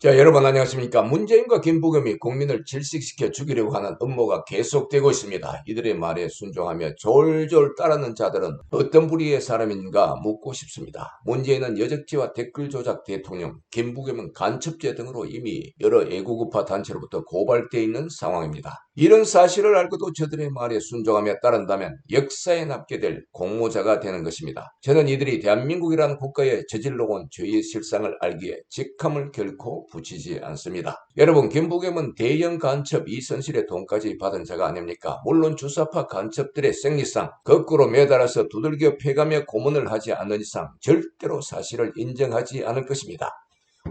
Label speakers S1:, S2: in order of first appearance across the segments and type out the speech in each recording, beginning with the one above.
S1: 자, 여러분 안녕하십니까. 문재인과 김부겸이 국민을 질식시켜 죽이려고 하는 음모가 계속되고 있습니다. 이들의 말에 순종하며 졸졸 따르는 자들은 어떤 부류의 사람인가 묻고 싶습니다. 문재인은 여적지와 댓글 조작 대통령, 김부겸은 간첩죄 등으로 이미 여러 애국우파 단체로부터 고발되어 있는 상황입니다. 이런 사실을 알고도 저들의 말에 순종하며 따른다면 역사에 남게 될 공모자가 되는 것입니다. 저는 이들이 대한민국이라는 국가에 저질러 온 죄의 실상을 알기에 직함을 결코 붙이지 않습니다. 여러분 김부겸은 대형 간첩 이선실의 돈까지 받은 자가 아닙니까? 물론 주사파 간첩들의 생리상 거꾸로 매달아서 두들겨 패가며 고문을 하지 않는 이상 절대로 사실을 인정하지 않을 것입니다.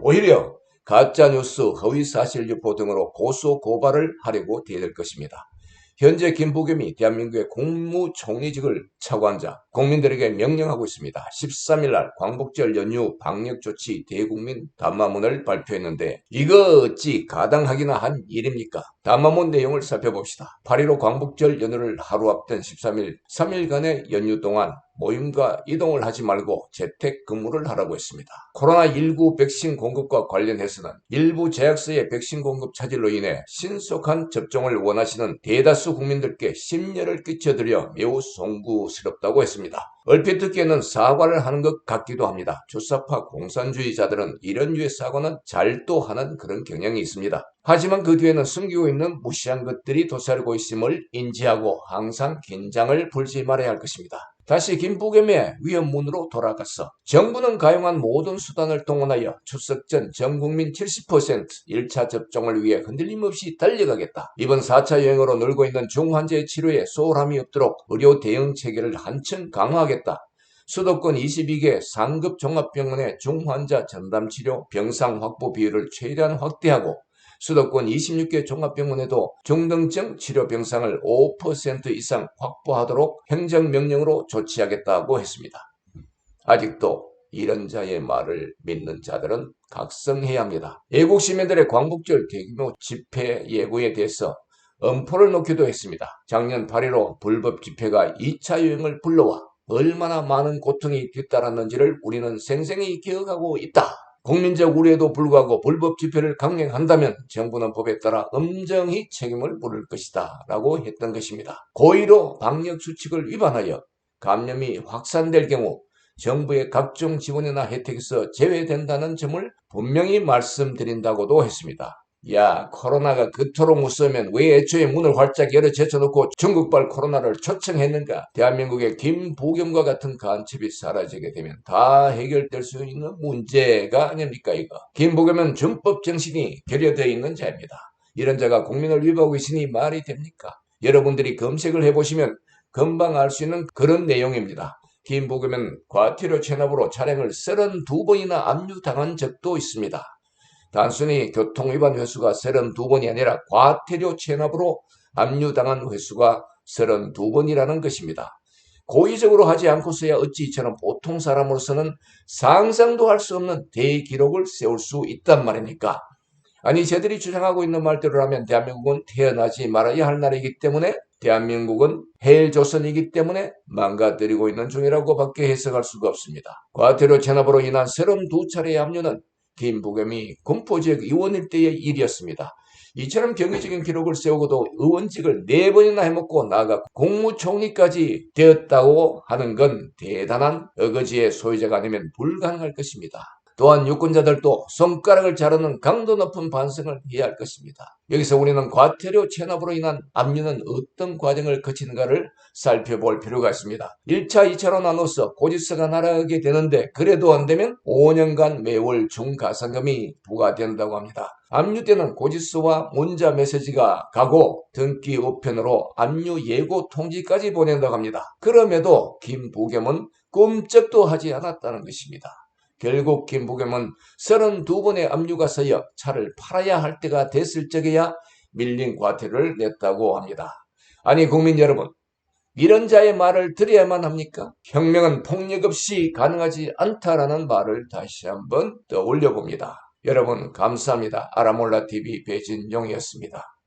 S1: 오히려 가짜뉴스, 허위사실 유포 등으로 고소 고발을 하려고 대될 것입니다. 현재 김부겸이 대한민국의 국무총리직을 차고한 자 국민들에게 명령하고 있습니다. 13일 날 광복절 연휴 방역 조치 대국민 담화문을 발표했는데 이거 어찌 가당하기나 한 일입니까? 담화문 내용을 살펴봅시다. 8.15 광복절 연휴를 하루 앞둔 13일 3일간의 연휴 동안 모임과 이동을 하지 말고 재택 근무를 하라고 했습니다. 코로나19 백신 공급과 관련해서는 일부 제약사의 백신 공급 차질로 인해 신속한 접종을 원하시는 대다수 국민들께 심려를 끼쳐드려 매우 송구스럽다고 했습니다. 얼핏 듣기에는 사과를 하는 것 같기도 합니다. 주사파 공산주의자들은 이런 류의 사과는 잘도 하는 그런 경향이 있습니다. 하지만 그 뒤에는 숨기고 있는 무시한 것들이 도사리고 있음을 인지하고 항상 긴장을 풀지 말아야 할 것입니다. 다시 김부겸의 위험문으로 돌아갔어. 정부는 가용한 모든 수단을 동원하여 추석 전 전국민 70% 1차 접종을 위해 흔들림 없이 달려가겠다. 이번 4차 여행으로 늘고 있는 중환자의 치료에 소홀함이 없도록 의료 대응 체계를 한층 강화하겠다. 수도권 22개 상급 종합병원의 중환자 전담치료 병상 확보 비율을 최대한 확대하고 수도권 26개 종합병원에도 중등증 치료 병상을 5% 이상 확보하도록 행정명령으로 조치하겠다고 했습니다. 아직도 이런 자의 말을 믿는 자들은 각성해야 합니다. 애국 시민들의 광복절 대규모 집회 예고에 대해서 엄포를 놓기도 했습니다. 작년 8.15 불법 집회가 2차 유행을 불러와 얼마나 많은 고통이 뒤따랐는지를 우리는 생생히 기억하고 있다. 국민적 우려에도 불구하고 불법 집회를 강행한다면 정부는 법에 따라 엄정히 책임을 물을 것이다 라고 했던 것입니다. 고의로 방역수칙을 위반하여 감염이 확산될 경우 정부의 각종 지원이나 혜택에서 제외된다는 점을 분명히 말씀드린다고도 했습니다. 야 코로나가 그토록 무서우면 왜 애초에 문을 활짝 열어 제쳐놓고 중국발 코로나를 초청했는가? 대한민국의 김부겸과 같은 간첩이 사라지게 되면 다 해결될 수 있는 문제가 아닙니까 이거? 김부겸은 준법 정신이 결여되어 있는 자입니다. 이런 자가 국민을 위협하고 있으니 말이 됩니까? 여러분들이 검색을 해보시면 금방 알 수 있는 그런 내용입니다. 김부겸은 과태료 체납으로 차량을 32번이나 압류당한 적도 있습니다 단순히 교통위반 횟수가 32번이 아니라 과태료 체납으로 압류당한 횟수가 32번이라는 것입니다. 고의적으로 하지 않고서야 어찌 이처럼 보통 사람으로서는 상상도 할 수 없는 대기록을 세울 수 있단 말입니까? 아니 저들이 주장하고 있는 말대로라면 대한민국은 태어나지 말아야 할 나라이기 때문에 대한민국은 헬조선이기 때문에 망가뜨리고 있는 중이라고 밖에 해석할 수가 없습니다. 과태료 체납으로 인한 32차례의 압류는 김부겸이 군포지역 의원일 때의 일이었습니다. 이처럼 경제적인 기록을 세우고도 의원직을 네 번이나 해먹고 나아가 국무총리까지 되었다고 하는 건 대단한 어거지의 소유자가 아니면 불가능할 것입니다. 또한 유권자들도 손가락을 자르는 강도 높은 반성을 해야 할 것입니다. 여기서 우리는 과태료 체납으로 인한 압류는 어떤 과정을 거치는가를 살펴볼 필요가 있습니다. 1차, 2차로 나눠서 고지서가 날아가게 되는데 그래도 안 되면 5년간 매월 중가상금이 부과된다고 합니다. 압류 때는 고지서와 문자 메시지가 가고 등기 우편으로 압류 예고 통지까지 보낸다고 합니다. 그럼에도 김부겸은 꿈쩍도 하지 않았다는 것입니다. 결국 김부겸은 32번의 압류가 서여 차를 팔아야 할 때가 됐을 적에야 밀린 과태료를 냈다고 합니다. 아니 국민 여러분 이런 자의 말을 들어야만 합니까? 혁명은 폭력 없이 가능하지 않다라는 말을 다시 한번 떠올려 봅니다. 여러분 감사합니다. 아라몰라TV 배진용이었습니다.